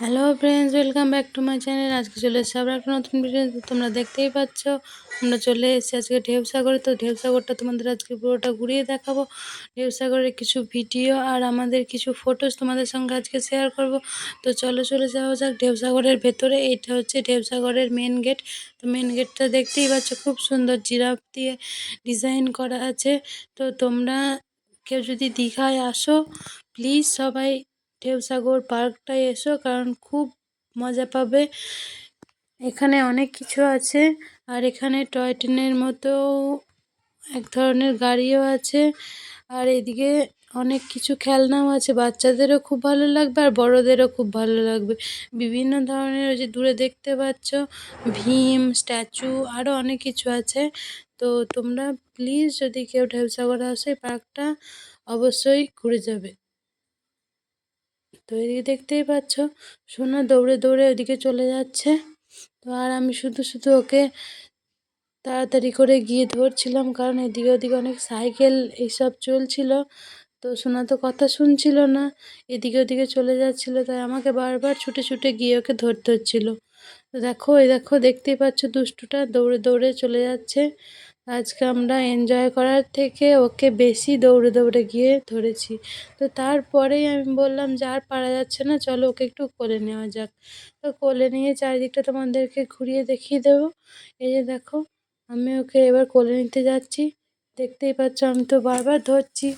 Hello friends, welcome back to my channel. আজকে চলে এসেছি আবার একটা নতুন ভিডিও তোমরা দেখতেই পাচ্ছ, আমরা চলে এসেছি আজকে ঢেউসাগরে। তো ঢেউসাগরটা তোমাদের আজকে পুরোটা ঘুরিয়ে দেখাবো। ঢেউসাগরের কিছু ভিডিও আর আমাদের কিছু ফটোস তোমাদের সঙ্গে আজকে শেয়ার করব। তো চলো, চলে যাওয়া যাক ঢেউসাগরের ভেতরে। এইটা হচ্ছে ঢেউসাগরের মেন গেট তো মেন গেটটা দেখতেই পাচ্ছ, খুব সুন্দর জিরাফ দিয়ে ডিজাইন করা আছে। তো তোমরা কেউ যদি দীঘায় আসো প্লিজ সবাই ঢেউসাগর পার্কটায় এসো, কারণ খুব মজা পাবে। এখানে অনেক কিছু আছে, আর এখানে টয় ট্রেনের মতো এক ধরনের গাড়িও আছে। আর এদিকে অনেক কিছু খেলনাও আছে, বাচ্চাদেরও খুব ভালো লাগবে আর বড়োদেরও খুব ভালো লাগবে। বিভিন্ন ধরনের ওই যে দূরে দেখতে পাচ্ছ, ভীম, স্ট্যাচু আরও অনেক কিছু আছে। তো তোমরা প্লিজ যদি কেউ ঢেউসাগরে আসে পার্কটা অবশ্যই ঘুরে যাবে। তো এদিকে দেখতেই পাচ্ছ। সোনা দৌড়ে দৌড়ে ওদিকে চলে যাচ্ছে। তো আর আমি শুধু শুধু ওকে তাড়াতাড়ি করে গিয়ে ধরছিলাম, কারণ এদিকে ওদিকে অনেক সাইকেল এইসব চলছিল। তো সোনা তো কথা শুনছিল না, এদিকে ওদিকে চলে যাচ্ছিল, তাই আমাকে বারবার ছুটে ছুটে গিয়ে ওকে ধরতে হচ্ছিল। দেখো, এই দেখো, দেখতেই পাচ্ছ দুষ্টুটা দৌড়ে দৌড়ে চলে যাচ্ছে। আজকে আমরা এনজয় করার থেকে ওকে বেশি দৌড়ে দৌড়ে গিয়ে ধরেছি। তো তারপরেই আমি বললাম যে আর পারা যাচ্ছে না, চলো ওকে একটু কোলে নেওয়া যাক। তো কোলে নিয়ে চারিদিকটা তোমাদেরকে ঘুরিয়ে দেখিয়ে দেবো। এই যে দেখো, আমি ওকে এবার কোলে নিতে যাচ্ছি। দেখতেই পাচ্ছ আমি তো বারবার ধরছি।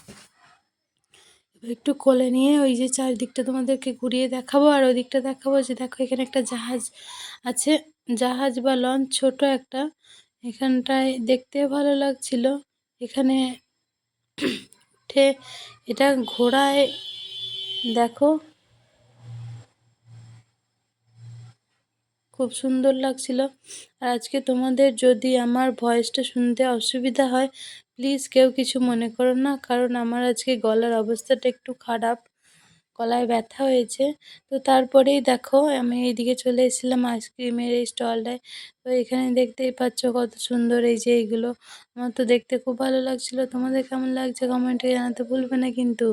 একটু কোলে নিয়ে ওই যে চারিদিকটা তোমাদেরকে ঘুরিয়ে দেখাবো আর ওই দিকটা দেখাবো যে দেখো এখানে একটা জাহাজ আছে। জাহাজ বা লঞ্চ ছোট একটা। এখানটায় দেখতে ভালো লাগছিল। এখানে উঠে এটা ঘোড়ায়, দেখো। খুব সুন্দর লাগছিল। আর আজকে তোমাদের যদি আমার ভয়েসটা শুনতে অসুবিধা হয় প্লিজ কেউ কিছু মনে করো না, কারণ আমার আজকে গলার অবস্থাটা একটু খারাপ। গলায় ব্যথা হয়েছে। তো তারপরেই দেখো আমি এইদিকে চলে এসেছিলাম আইসক্রিমের এই স্টলটায়। তো এখানে দেখতেই পাচ্ছ কত সুন্দর এই যে এইগুলো। আমার তো দেখতে খুব ভালো লাগছিল। তোমাদের কেমন লাগছে কমেন্টে জানাতে ভুলবে না কিন্তু।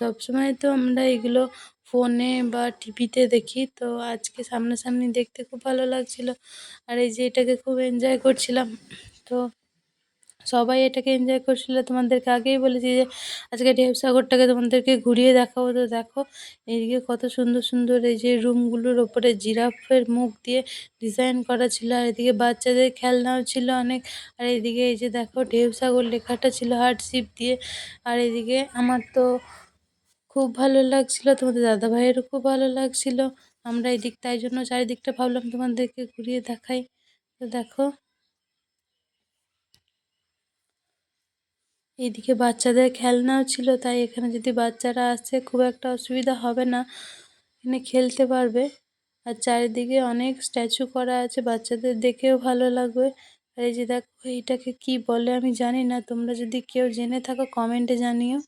সবসময় তো আমরা এগুলো ফোনে বা টিভিতে দেখি। তো আজকে সামনাসামনি দেখতে খুব ভালো লাগছিল। আর এই যে এটাকে খুব এনজয় করছিলাম। তো সবাই এটাকে এনজয় করছিল। তোমাদেরকে আগেই বলেছি যে, আজকে ঢেউসাগরটাকে তোমাদেরকে ঘুরিয়ে দেখাবো। তো দেখো, এইদিকে কত সুন্দর সুন্দর এই যে রুমগুলোর ওপরে জিরাফের মুখ দিয়ে ডিজাইন করা ছিল, আর এদিকে বাচ্চাদের খেলনাও ছিল অনেক। আর এদিকে এই যে দেখো ঢেউসাগর লেখাটা ছিল হার্টশিপ দিয়ে। আর এদিকে আমার তো খুব ভালো লাগছিল, তোমাদের দাদা ভাইয়েরও খুব ভালো লাগছিল। আমরা এই দিক তাই জন্য চারিদিকটা ভাবলাম তোমাদেরকে ঘুরিয়ে দেখাই। তো দেখো এইদিকে বাচ্চাদের খেলনাও ছিল, তাই এখানে যদি বাচ্চারা আসে খুব একটা অসুবিধা হবে না। এখানে খেলতে পারবে। আর চারিদিকে অনেক স্ট্যাচু করা আছে, বাচ্চাদের দেখেও ভালো লাগবে। আর এই যে দেখো, এইটাকে কি বলে আমি জানি না। তোমরা যদি কেউ জেনে থাকো, কমেন্টে জানিও।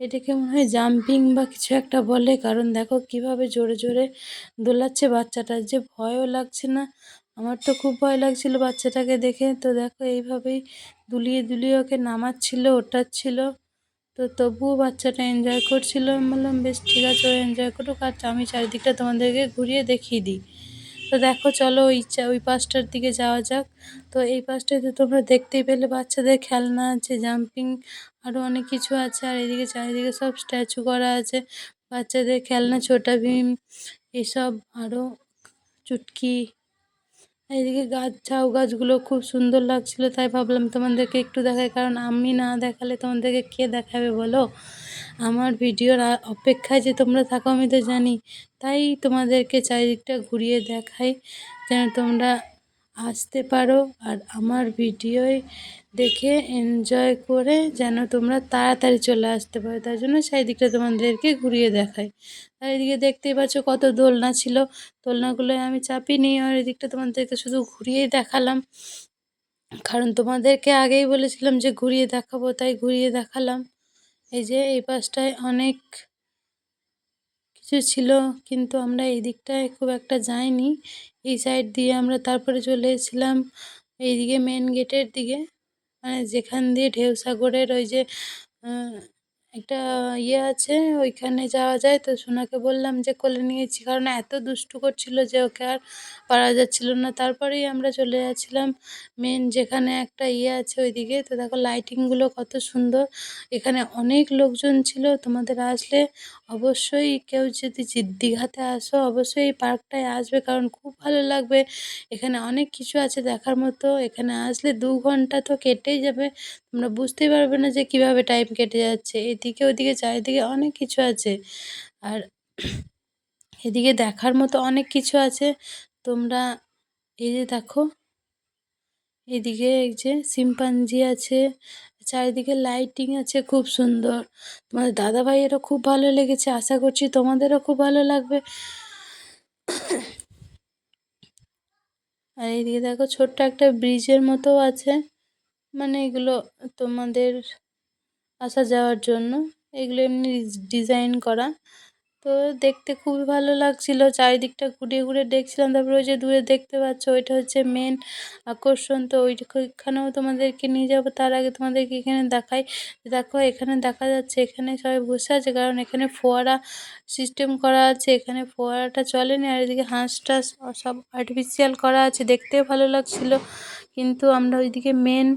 এটাকে মনে হয় জাম্পিং বা কিছু একটা বলে। কারণ দেখো, কীভাবে জোরে জোরে দোলাচ্ছে বাচ্চাটার যে ভয়ও লাগছে না আমার তো খুব ভয় লাগছিল বাচ্চাটাকে দেখে। তো দেখো, এইভাবেই দুলিয়ে দুলিয়ে ওকে নামাচ্ছিল, ওঠাচ্ছিল। তো তবুও বাচ্চাটা এনজয় করছিল। আমি বললাম, বেশ, ঠিক আছে, ও এনজয় করুক। আর আমি চারিদিকটা তোমাদেরকে ঘুরিয়ে দেখিয়ে দিই। তো দেখো, চলো ওই চা, ওই পাশটার দিকে যাওয়া যাক। তো এই পাশটায় তো তোমরা দেখতেই পেলে, বাচ্চাদের খেলনা আছে জাম্পিং আরও অনেক কিছু আছে। আর এদিকে চারিদিকে সব স্ট্যাচু করা আছে। বাচ্চাদের খেলনা ছোটা ভীম এসব আরও চুটকি এদিকে গাছ ঝাউ গাছগুলো খুব সুন্দর লাগছিল, তাই ভাবলাম তোমাদেরকে একটু দেখাই, কারণ আমি না দেখালে তোমাদেরকে কে দেখাবে বলো? আমার ভিডিওর অপেক্ষায় যে তোমরা থাকো আমি তো জানি, তাই তোমাদেরকে চারিদিকটা ঘুরিয়ে দেখাই, যেন তোমরা আসতে পারো আর আমার ভিডিওয় দেখে এনজয় করে যেন তোমরা তাড়াতাড়ি চলে আসতে পারো। তাই জন্য সেই দিকটা তোমাদেরকে ঘুরিয়ে দেখাই। আর এদিকে দেখতেই পাচ্ছ কত দোলনা ছিল। দোলনাগুলোয় আমি চাপিনি আর এদিকটা তোমাদেরকে শুধু ঘুরিয়েই দেখালাম। কারণ তোমাদেরকে আগেই বলেছিলাম যে ঘুরিয়ে দেখাবো, তাই ঘুরিয়ে দেখালাম। এই যে এই পাশটায় অনেক কিছু ছিল, কিন্তু আমরা এই দিকটায় খুব একটা যাইনি। এই সাইড দিয়ে আমরা তারপরে চলে এসেছিলাম এইদিকে মেন গেটের দিকে। মানে যেখান দিয়ে ঢেউ সাগরের ওই যে একটা ইয়ে আছে, ওইখানে যাওয়া যায়। তো সোনাকে বললাম যে, কোলে নিয়েছি কারণ এত দুষ্টু করছিল যে, ওকে আর পারা যাচ্ছিল না। তারপরেই আমরা চলে যাচ্ছিলাম মেন যেখানে একটা ইয়ে আছে ওইদিকে। তো দেখো লাইটিংগুলো কত সুন্দর। এখানে অনেক লোকজন ছিল। তোমাদের আসলে অবশ্যই কেউ যদি দীঘাতে আসো, অবশ্যই এই পার্কটায় আসবে। কারণ খুব ভালো লাগবে। এখানে অনেক কিছু আছে দেখার মতো। এখানে আসলে দু ঘণ্টা তো কেটেই যাবে। তোমরা বুঝতেই পারবে না যে, কীভাবে টাইম কেটে যাচ্ছে। এদিকে ওদিকে চারিদিকে অনেক কিছু আছে। আর এদিকে দেখার মতো অনেক কিছু আছে। তোমরা এই যে দেখো, এদিকে এই যে শিম্পাঞ্জি আছে, চারিদিকে লাইটিং আছে, খুব সুন্দর। তোমাদের দাদা ভাইয়েরও খুব ভালো লেগেছে, আশা করছি তোমাদেরও খুব ভালো লাগবে। আর এইদিকে দেখো ছোট্ট একটা ব্রিজের মতো আছে। মানে এগুলো তোমাদের আসা যাওয়ার জন্য। এগুলো এমনি ডিজাইন করা। তো দেখতে খুবই ভালো লাগছিল। চারিদিকটা ঘুরে ঘুরে দেখছিলাম। তারপরে ওই যে দূরে দেখতে পাচ্ছ, ওইটা হচ্ছে মেন আকর্ষণ। তো ওইখানেও তোমাদেরকে নিয়ে যাব। তার আগে তোমাদেরকে এখানে দেখাই। দেখো, এখানে দেখা যাচ্ছে এখানে সবাই বসে আছে। কারণ এখানে ফোয়ারা সিস্টেম করা আছে। এখানে ফোয়ারাটা চলেনি। আর এদিকে হাঁস টাস সব আর্টিফিশিয়াল করা আছে। দেখতেও ভালো লাগছিল। কিন্তু আমরা ওইদিকে মেন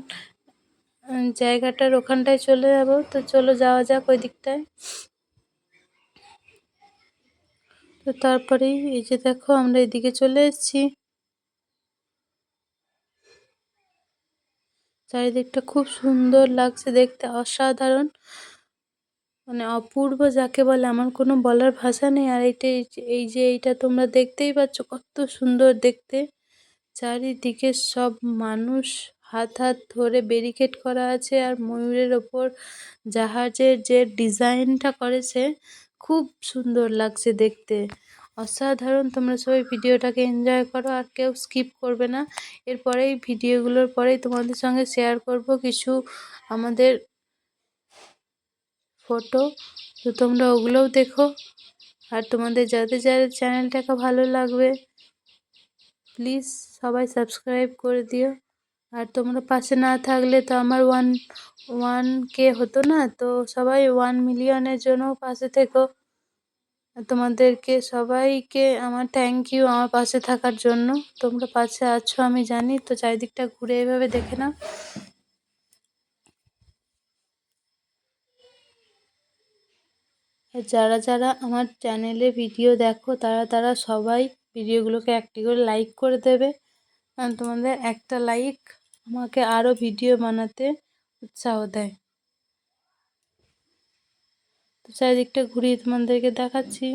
জায়গাটার ওখানটায় চলে যাব। তো চলো যাওয়া যাক ওই দিকটায়। তো তারপরেই এই যে দেখো, আমরা এদিকে চলে এসেছি। চারিদিকটা খুব সুন্দর লাগছে দেখতে, অসাধারণ। মানে অপূর্ব যাকে বলে, আমার কোনো বলার ভাষা নেই। আর এইটা এই যে এইটা তোমরা দেখতেই পাচ্ছ কত সুন্দর দেখতে। চারিদিকে সব মানুষ হাত হাত ধরে ব্যারিকেড করা আছে আর ময়ূরের ওপর জাহাজের যে ডিজাইনটা করেছে, খুব সুন্দর লাগছে দেখতে। অসাধারণ, তোমরা সবাই ভিডিওটাকে এনজয় করো আর কেউ স্কিপ করবে না। এরপরেই ভিডিওগুলোর পরেই তোমাদের সঙ্গে শেয়ার করব কিছু আমাদের ফটো তো তোমরা ওগুলোও দেখো। আর তোমাদের যাদের যাদের চ্যানেলটাকে ভালো লাগবে প্লিজ সবাই সাবস্ক্রাইব করে দিও। আর তোমরা পাশে না থাকলে তো আমার ওয়ান ওয়ান কে হতো না, তো সবাই ওয়ান মিলিয়নের জন্য পাশে থেকো। তোমাদেরকে সবাইকে আমার থ্যাংক ইউ আমার পাশে থাকার জন্য। তোমরা পাশে আছো আমি জানি, তো চারিদিকটা ঘুরে এভাবে দেখে নাও। যারা যারা আমার চ্যানেলে ভিডিও দেখো, তারা তারা সবাই ভিডিওগুলোকে একটি করে লাইক করে দেবে। তোমাদের একটা লাইক আমাকে আরও ভিডিও বানাতে উৎসাহ দেয়। তো চারিদিকটা ঘুরিয়ে তোমাদেরকে দেখাচ্ছি।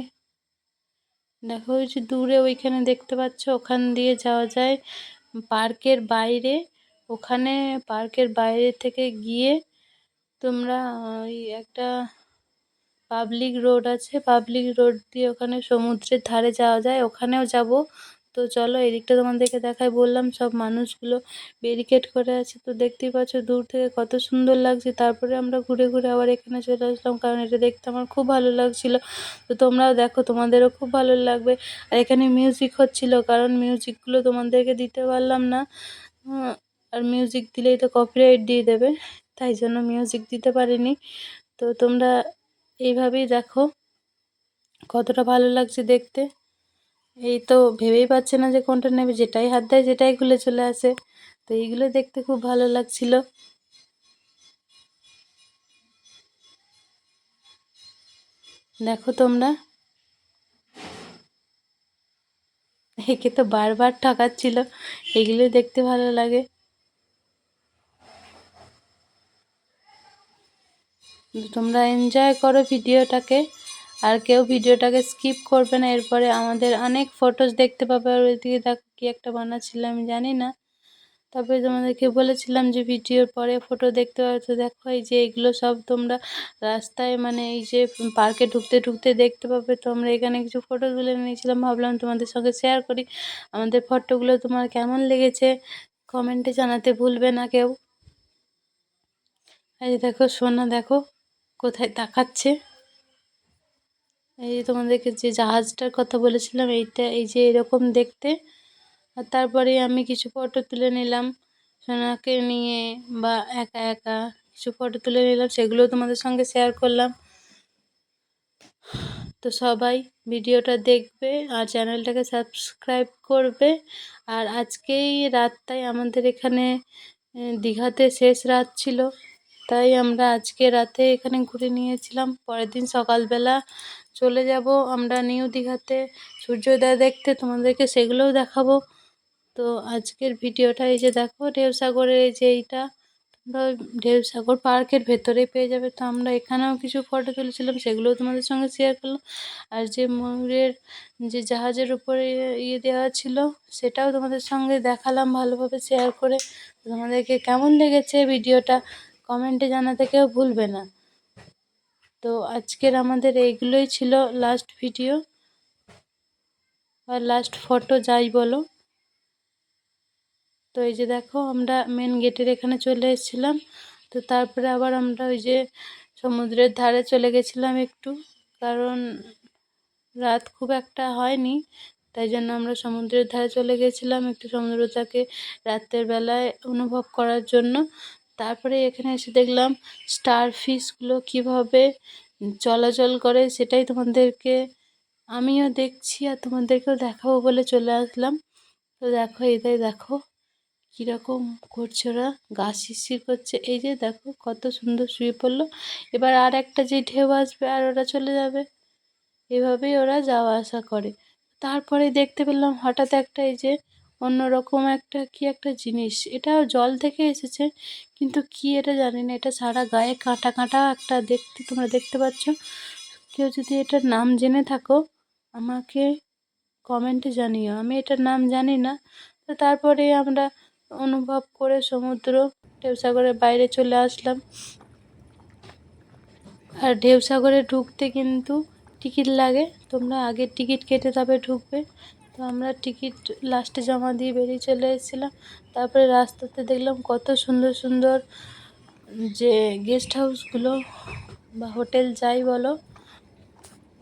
দেখো, ওই যে দূরে ওইখানে দেখতে পাচ্ছ, ওখান দিয়ে যাওয়া যায় পার্কের বাইরে। ওখানে পার্কের বাইরে থেকে গিয়ে তোমরা, ওই একটা পাবলিক রোড আছে, পাবলিক রোড দিয়ে ওখানে সমুদ্রের ধারে যাওয়া যায়। ওখানেও যাব। তো চলো এদিকটা তোমাদেরকে দেখাই। বললাম সব মানুষগুলো ব্যারিকেড করে আছে। তো দেখতেই পাচ্ছ দূর থেকে কত সুন্দর লাগছে। তারপরে আমরা ঘুরে ঘুরে আবার এখানে চলে আসলাম, কারণ এটা দেখতে আমার খুব ভালো লাগছিল। তো তোমরাও দেখো, তোমাদেরও খুব ভালো লাগবে। আর এখানে মিউজিক হচ্ছিল, কারণ মিউজিকগুলো তোমাদেরকে দিতে পারলাম না। আর মিউজিক দিলেই তো কপিরাইট দিয়ে দেবে, তাই জন্য মিউজিক দিতে পারিনি। তো তোমরা এইভাবেই দেখো, কতটা ভালো লাগছে দেখতে। এই তো ভেবেই পাচ্ছে না যে কোনটা নেবে, যেটাই হাত দেয় যেটাই খুলে চলে আসে। তো এইগুলো দেখতে খুব ভালো লাগছিল। দেখো তোমরা। একে তো বারবার ঠকাচ্ছিল, এগুলো দেখতে ভালো লাগে। তোমরা এনজয় করো ভিডিওটাকে। আর কেউ ভিডিওটাকে স্কিপ করবে না। এরপরে আমাদের অনেক ফটোস দেখতে পাবে। আর ওইদিকে দেখো কী একটা বানাচ্ছিলাম আমি জানি না। তারপরে তোমাদেরকে বলেছিলাম যে ভিডিওর পরে ফটো দেখতে তো দেখো এই যে এগুলো সব তোমরা রাস্তায় মানে এই যে পার্কে ঢুকতে ঢুকতে দেখতে পাবে। তো আমরা এখানে কিছু ফটো তুলে নিয়েছিলাম ভাবলাম তোমাদের সঙ্গে শেয়ার করি। আমাদের ফটোগুলো তোমার কেমন লেগেছে কমেন্টে জানাতে ভুলবে না কেউ। এই দেখো সোনা দেখো কোথায় তাকাচ্ছে। এই তোমাদেরকে যে জাহাজটার কথা বলেছিলাম, এইটা, এই যে এরকম দেখতে। আর তারপরে আমি কিছু ফটো তুলে নিলাম সোনাকে নিয়ে, বা একা একা কিছু ফটো তুলে নিলাম, সেগুলোও তোমাদের সঙ্গে শেয়ার করলাম। তো সবাই ভিডিওটা দেখবে আর চ্যানেলটাকে সাবস্ক্রাইব করবে। আর আজকেই রাতটাই আমাদের এখানে দীঘাতে শেষ রাত ছিল। তাই আমরা আজকে রাতে এখানে ঘুরে নিয়েছিলাম। পরের দিন সকালবেলা চলে যাব আমরা নিউ দীঘাতে। সূর্যোদয় দেখতে তোমাদেরকে সেগুলোও দেখাবো। তো আজকের ভিডিওটা এই যে দেখো ঢেউসাগরের এই যে এইটা, তোমরা ওই ঢেউসাগর পার্কের ভেতরেই পেয়ে যাবে। তো আমরা এখানেও কিছু ফটো তুলেছিলাম, সেগুলোও তোমাদের সঙ্গে শেয়ার করলাম। আর যে ময়ূরের যে জাহাজের উপরে ইয়ে দেওয়া ছিল, সেটাও তোমাদের সঙ্গে দেখালাম ভালোভাবে শেয়ার করে। তোমাদেরকে কেমন লেগেছে ভিডিওটা কমেন্টে জানাতে কেউ ভুলবে না। তো আজকের আমাদের এইগুলোই ছিল লাস্ট ভিডিও আর লাস্ট ফটো যাই বলো। তো এই যে দেখো, আমরা মেন গেটের এখানে চলে এসেছিলাম। তো তারপরে আবার আমরা ওই যে সমুদ্রের ধারে চলে গেছিলাম একটু। কারণ রাত খুব একটা হয়নি, তাই জন্য আমরা সমুদ্রের ধারে চলে গেছিলাম একটু সমুদ্রটাকে রাতের বেলায় অনুভব করার জন্য। তারপরে এখানে এসে দেখলাম স্টার ফিশগুলো কীভাবে চলাচল করে সেটাই তোমাদেরকে আমিও দেখছি আর তোমাদেরকেও দেখাবো বলে চলে আসলাম। তো দেখো এটাই দেখো কীরকম করছে ওরা গা শিরশির করছে। এই যে দেখো কত সুন্দর শুয়ে পড়ল। এবার আর একটা যে ঢেউ আসবে আর ওরা চলে যাবে। এভাবেই ওরা যাওয়া আসা করে। তারপরে দেখতে পেলাম হঠাৎ একটা এই যে অন্যরকম একটা কি একটা জিনিস। এটাও জল থেকে এসেছে, কিন্তু কি এটা জানি না। এটা সারা গায়ে কাঁটা কাঁটা একটা দেখতে, তোমরা দেখতে পাচ্ছ। কেউ যদি এটার নাম জেনে থাকো, আমাকে কমেন্টে জানিও। আমি এটার নাম জানি না। তো তারপরে আমরা অনুভব করে সমুদ্র, ঢেউসাগরের বাইরে চলে আসলাম। আর ঢেউসাগরে ঢুকতে কিন্তু টিকিট লাগে। তোমরা আগে টিকিট কেটে তবে ঢুকবে। তো আমরা টিকিট লাস্টে জমা দিয়ে বেরিয়ে চলে এসেছিলাম। তারপরে রাস্তাতে দেখলাম কত সুন্দর সুন্দর যে গেস্ট হাউসগুলো বা হোটেল যাই বলো,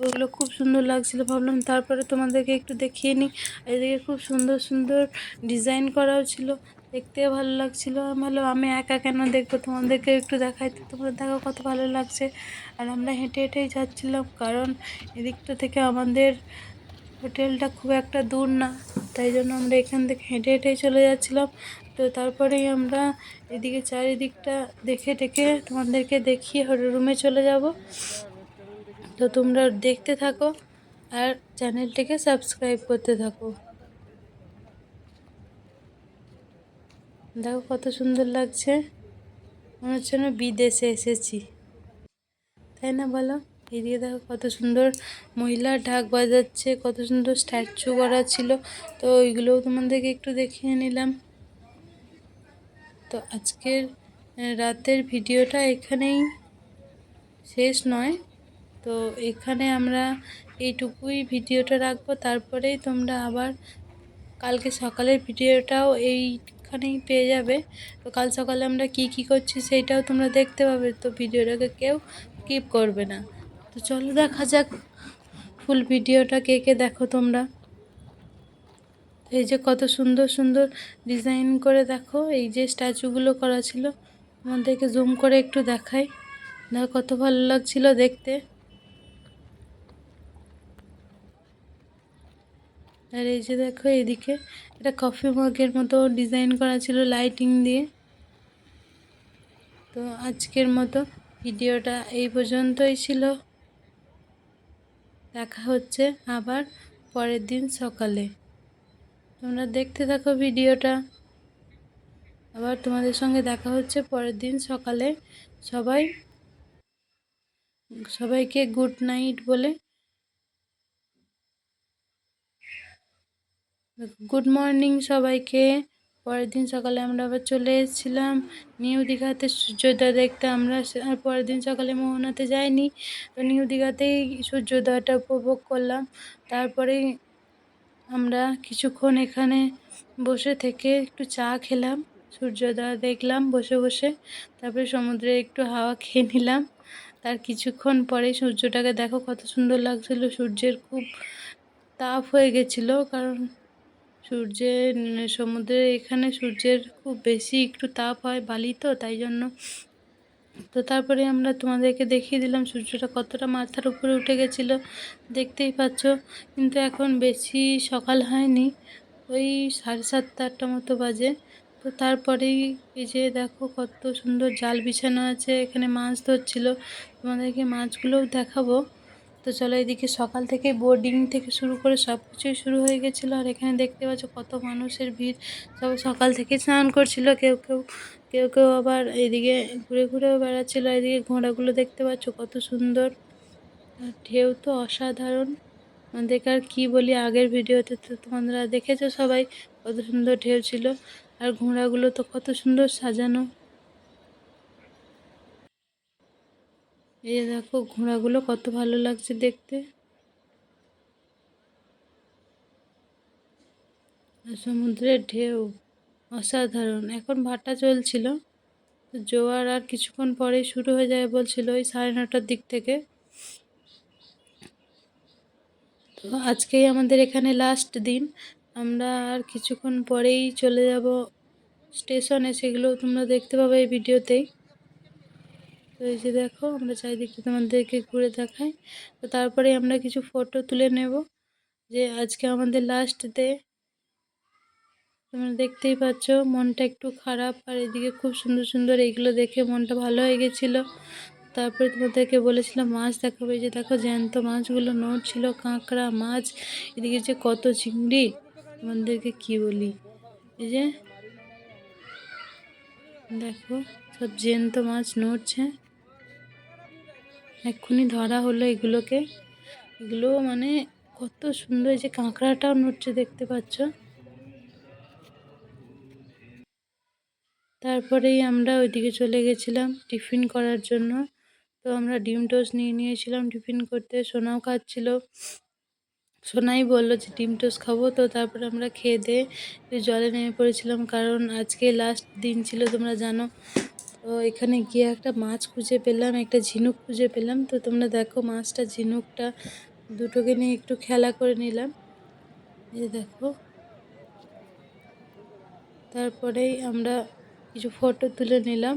ওগুলো খুব সুন্দর লাগছিল। ভাবলাম তারপরে তোমাদেরকে একটু দেখিয়ে নিই। এদিকে খুব সুন্দর সুন্দর ডিজাইন করাও ছিল, দেখতেও ভালো লাগছিল। ভাবলাম, আমি একা কেন দেখব? তোমাদেরকে একটু দেখাই তোমরা দেখো কত ভালো লাগছে। আর আমরা হেঁটে হেঁটেই যাচ্ছিলাম, কারণ এদিকটা থেকে আমাদের হোটেলটা খুব একটা দূর না, তাই জন্য আমরা এখান থেকে হেঁটে হেঁটেই চলে যাচ্ছিলাম। তো তারপরেই আমরা এদিকে চারিদিকটা দেখে টেকে তোমাদেরকে দেখিয়ে রুমে চলে যাব। তো তোমরা দেখতে থাকো আর চ্যানেলটিকে সাবস্ক্রাইব করতে থাকো। দেখো কত সুন্দর লাগছে। মনে হচ্ছে বিদেশে এসেছি। তাই না বলো? এদিকে দেখো কত সুন্দর মহিলা ঢাক বাজাচ্ছে, কত সুন্দর স্ট্যাচু করা ছিল। তো ওইগুলোও তোমাদেরকে একটু দেখিয়ে নিলাম। তো আজকের রাতের ভিডিওটা এখানেই শেষ নয়। তো এখানে আমরা এইটুকুই ভিডিওটা রাখব। তারপরেই তোমরা আবার কালকে সকালের ভিডিওটাও এইখানেই পেয়ে যাবে। তো কাল সকালে আমরা কি কি করছি সেইটাও তোমরা দেখতে পাবে। তো ভিডিওটাকে কেউ স্কিপ করবে না। তো চলো দেখা যাক ফুল ভিডিওটা কে কে দেখো তোমরা। এই যে কত সুন্দর সুন্দর ডিজাইন করে দেখো, এই যে স্ট্যাচুগুলো করা ছিল। আমাদেরকে জুম করে একটু দেখাই। দেখো কত ভালো লাগছিল দেখতে। আর এই যে দেখো এইদিকে এটা কফি মগের মতো ডিজাইন করা ছিল লাইটিং দিয়ে। তো আজকের মতো ভিডিওটা এই পর্যন্তই ছিল। দেখা হচ্ছে আবার পরের দিন সকালে। তোমরা দেখতে থাকো ভিডিওটা। আবার তোমাদের সঙ্গে দেখা হচ্ছে পরের দিন সকালে। সবাই, সবাইকে গুড নাইট বলে। গুড মর্নিং সবাইকে। পরের দিন সকালে আমরা আবার চলে এসেছিলাম। নিউ দীঘাতে সূর্যোদয় দেখতে আমরা আর পরের দিন সকালে মোহনাতে যাইনি। তো নিউ দীঘাতেই সূর্যোদয়টা উপভোগ করলাম। তারপরেই আমরা কিছুক্ষণ এখানে বসে থেকে একটু চা খেলাম। সূর্যোদয় দেখলাম বসে বসে। তারপরে সমুদ্রে একটু হাওয়া খেয়ে নিলাম। তার কিছুক্ষণ পরে সূর্যটাকে দেখো কত সুন্দর লাগছিল। সূর্যের খুব তাপ হয়ে গেছিল। কারণ সূর্যের সমুদ্রে এখানে সূর্যের খুব বেশি একটু তাপ হয় বালি তো, তাই জন্য। তো তারপরে আমরা তোমাদেরকে দেখিয়ে দিলাম সূর্যটা কতটা মাথার উপরে উঠে গেছিল, দেখতেই পাচ্ছ। কিন্তু এখন বেশি সকাল হয়নি, ওই সাড়ে সাতটা আটটা মতো বাজে। তো তারপরেই এই যে দেখো কত সুন্দর জাল বিছানো আছে, এখানে মাছ ধরছিল। তোমাদেরকে মাছগুলোও দেখাবো। তো চলো এদিকে সকাল থেকে বোর্ডিং থেকে শুরু করে সব কিছুই শুরু হয়ে গেছিল। আর এখানে দেখতে পাচ্ছ কত মানুষের ভিড়। সব সকাল থেকে স্নান করছিল, কেউ কেউ কেউ কেউ আবার এদিকে ঘুরে ঘুরেও বেড়াচ্ছিলো। এদিকে ঘোড়াগুলো দেখতে পাচ্ছ কত সুন্দর। ঢেউ তো অসাধারণ। আমাদেরকে আর কী বলি, আগের ভিডিওতে তো তোমরা দেখেছ সবাই কত সুন্দর ঢেউ ছিল। আর ঘোড়াগুলো তো কত সুন্দর সাজানো। এই দেখো ঘোড়াগুলো কত ভালো লাগছে দেখতে। সমুদ্রের ঢেউ, অসাধারণ। এখন ভাটা চলছিল জোয়ার আর কিছুক্ষণ পরে শুরু হয়ে যায় বলছিল ওই সাড়ে নটার দিক থেকে। তো আজকেই আমাদের এখানে লাস্ট দিন। আমরা আর কিছুক্ষণ পরেই চলে যাব স্টেশনে, সেগুলো তোমরা দেখতে পাবে এই ভিডিওতেই। এই যে দেখো, আমরা চারিদিকটা তোমাদেরকে ঘুরে দেখাই। তো তারপরে আমরা কিছু ফটো তুলে নেব যে আজকে আমাদের লাস্ট ডে তোমরা দেখতেই পাচ্ছ, মনটা একটু খারাপ, আর এদিকে খুব সুন্দর সুন্দর এইগুলো দেখে মনটা ভালো হয়ে গেছিল। তারপরে তোমাদেরকে বলেছিলাম, মাছ দেখাবো। এই যে দেখো, জ্যান্ত মাছগুলো নড়ছিল, কাঁকড়া মাছ, এদিকে যে কত চিংড়ি। তোমাদেরকে কি বলি? এই যে দেখো, সব জ্যান্ত মাছ নড়ছে। এক্ষুনি ধরা হলো এগুলোকে। এগুলো মানে কত সুন্দর যে কাঁকড়াটাও নড়ছে দেখতে পাচ্ছ। তারপরেই আমরা ওইদিকে চলে গেছিলাম টিফিন করার জন্য। তো আমরা ডিম টোস্ট নিয়ে নিয়েছিলাম টিফিন করতে। সোনাও খাচ্ছিল। সোনাই বলল যে, ডিম টোস্ট খাব। তো তারপরে আমরা খেয়ে দিয়ে জলে নেমে পড়েছিলাম। কারণ আজকে লাস্ট দিন ছিল, তোমরা জানো। তো এখানে গিয়ে একটা মাছ খুঁজে পেলাম, একটা ঝিনুক খুঁজে পেলাম। তো তোমরা দেখো মাছটা, ঝিনুকটা দুটোকে নিয়ে একটু খেলা করে নিলাম। এই দেখো। তারপরেই আমরা কিছু ফটো তুলে নিলাম।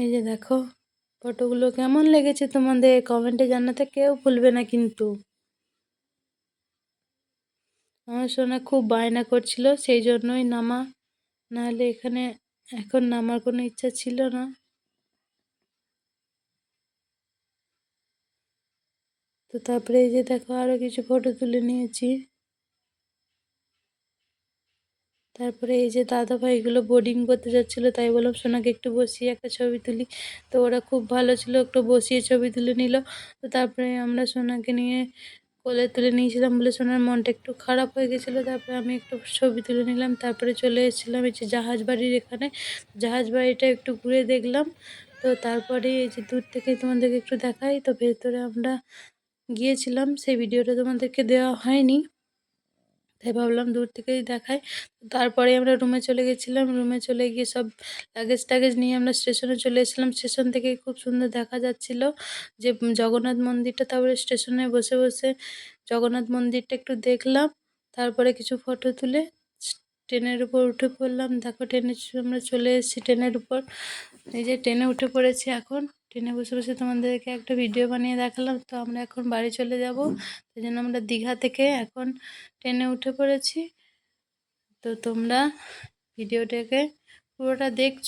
এই যে দেখো, ফটোগুলো কেমন লেগেছে তোমাদের কমেন্টে জানাতে কেউ ভুলবে না কিন্তু। আমার সোনা খুব বায়না করছিল, সেই জন্যই নামা। নাহলে এখানে এখন নামার কোনো ইচ্ছা ছিল না। তো তারপরে এই যে দেখো আরও কিছু ফটো তুলে নিয়েছি। তারপরে এই যে দাদা ভাইগুলো বোর্ডিং করতে যাচ্ছিল, তাই বললাম, সোনাকে একটু বসিয়ে একটা ছবি তুলি। তো ওরা খুব ভালো ছিল, একটু বসিয়ে ছবি তুলে নিল। তো তারপরে আমরা সোনাকে নিয়ে কোলে তুলে নিয়েছিলাম বলে সোনার মনটা একটু খারাপ হয়ে গেছিল, তারপরে আমি একটু ছবি তুলে নিলাম, তারপরে চলে এসেছিলাম এই যে জাহাজ বাড়ির এখানে। জাহাজ বাড়িটা একটু ঘুরে দেখলাম, তো তারপরে এই যে দূর থেকে তোমাদেরকে একটু দেখাই, তো ভেতরে আমরা গিয়েছিলাম, সেই ভিডিওটা তোমাদেরকে দেওয়া হয়নি। তাই ভাবলাম দূর থেকেই দেখাই। তারপরে আমরা রুমে চলে গেছিলাম। রুমে চলে গিয়ে সব লাগেজ টাগেজ নিয়ে আমরা স্টেশনে চলে এসেছিলাম। স্টেশন থেকে খুব সুন্দর দেখা যাচ্ছিল যে জগন্নাথ মন্দিরটা। তারপরে স্টেশনে বসে বসে জগন্নাথ মন্দিরটা একটু দেখলাম। তারপরে কিছু ফটো তুলে ট্রেনের উপর উঠে পড়লাম। দেখো ট্রেনে আমরা চলে এসেছি ট্রেনের উপর। এই যে ট্রেনে উঠে পড়েছি এখন। ট্রেনে বসে বসে তোমাদেরকে একটা ভিডিও বানিয়ে দেখালাম। তো আমরা এখন বাড়ি চলে যাব। সেই জন্য আমরা দীঘা থেকে এখন ট্রেনে উঠে পড়েছি। তো তোমরা ভিডিওটাকে পুরোটা দেখছ।